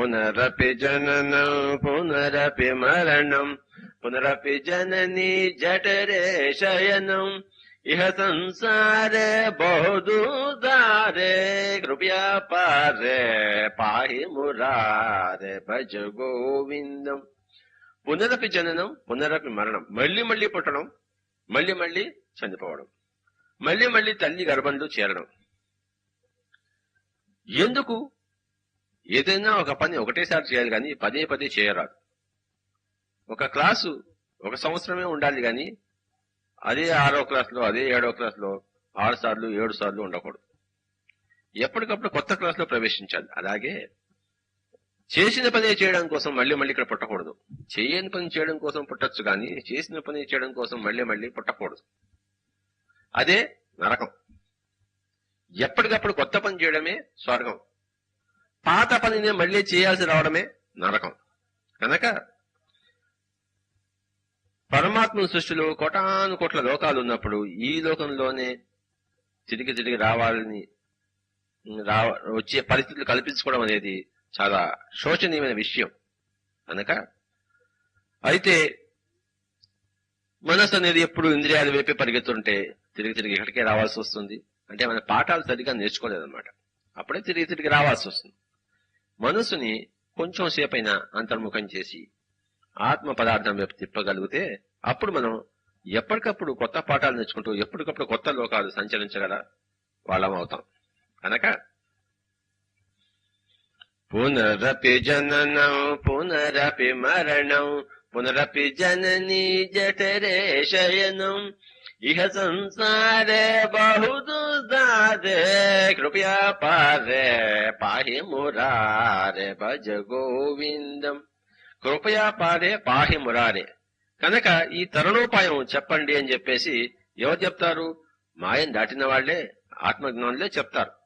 పునరపి జననం పునరపి మరణం పునరపి జనని జఠరే శయనం. ఇహ సంసారే బహుదూదారే కృపయా పారే పాహి మురారే భజ గోవిందం. పునరపి జననం పునరపి మరణం. మళ్ళీ మళ్ళీ పుట్టడం మళ్ళీ మళ్ళీ చనిపోవడం. మళ్ళీ మళ్ళీ తల్లి గర్భంలో చేరడం. ఎందుకు? ఏదైనా ఒక పని ఒకటేసారి చేయాలి కానీ పదే పదే చేయరాదు. ఒక క్లాసు ఒక సంవత్సరమే ఉండాలి కానీ అదే ఆరో క్లాస్లో అదే ఏడో క్లాస్లో ఆరు సార్లు ఏడు సార్లు ఉండకూడదు. ఎప్పటికప్పుడు కొత్త క్లాస్లో ప్రవేశించాలి. అలాగే చేసిన పనే చేయడం కోసం మళ్ళీ మళ్ళీ ఇక్కడ పుట్టకూడదు. చేయని పని చేయడం కోసం పుట్టొచ్చు కానీ చేసిన పని చేయడం కోసం మళ్ళీ మళ్ళీ పుట్టకూడదు. అదే నరకం. ఎప్పటికప్పుడు కొత్త పని చేయడమే స్వర్గం. పాత పనిని మళ్ళీ చేయాల్సి రావడమే నరకం. కనుక పరమాత్మ సృష్టిలో కోటాను కోట్ల లోకాలు ఉన్నప్పుడు ఈ లోకంలోనే తిరిగి తిరిగి రావాలని రావ వచ్చే పరిస్థితులు కల్పించుకోవడం అనేది చాలా శోచనీయమైన విషయం. కనుక అయితే మనసు అనేది ఎప్పుడు ఇంద్రియాలు వైపే పరిగెత్తుంటే తిరిగి తిరిగి ఇక్కడికే రావాల్సి వస్తుంది. అంటే మన పాఠాలు సరిగా నేర్చుకోలేదన్నమాట. అప్పుడే తిరిగి తిరిగి రావాల్సి వస్తుంది. మనసుని కొంచెం సేపైనా అంతర్ముఖం చేసి ఆత్మ పదార్థం వైపు తిప్పగలిగితే అప్పుడు మనం ఎప్పటికప్పుడు కొత్త పాఠాలు నేర్చుకుంటూ ఎప్పటికప్పుడు కొత్త లోకాలు సంచరించగల వాళ్ళం అవుతాం. కనుక పునరపి జననం పునరపి మరణం పునరపి జనని జఠరే శయనం ఇహ సంసారే బహుదుదారే కృపయా పారే పాహి మురారే భజ గోవిందం. కృపయా పారే పాహి మురారే. కనుక ఈ తరుణోపాయం చెప్పండి అని చెప్పేసి ఎవరు చెప్తారు? మాయం దాటిన వాళ్ళే ఆత్మజ్ఞానులే చెప్తారు.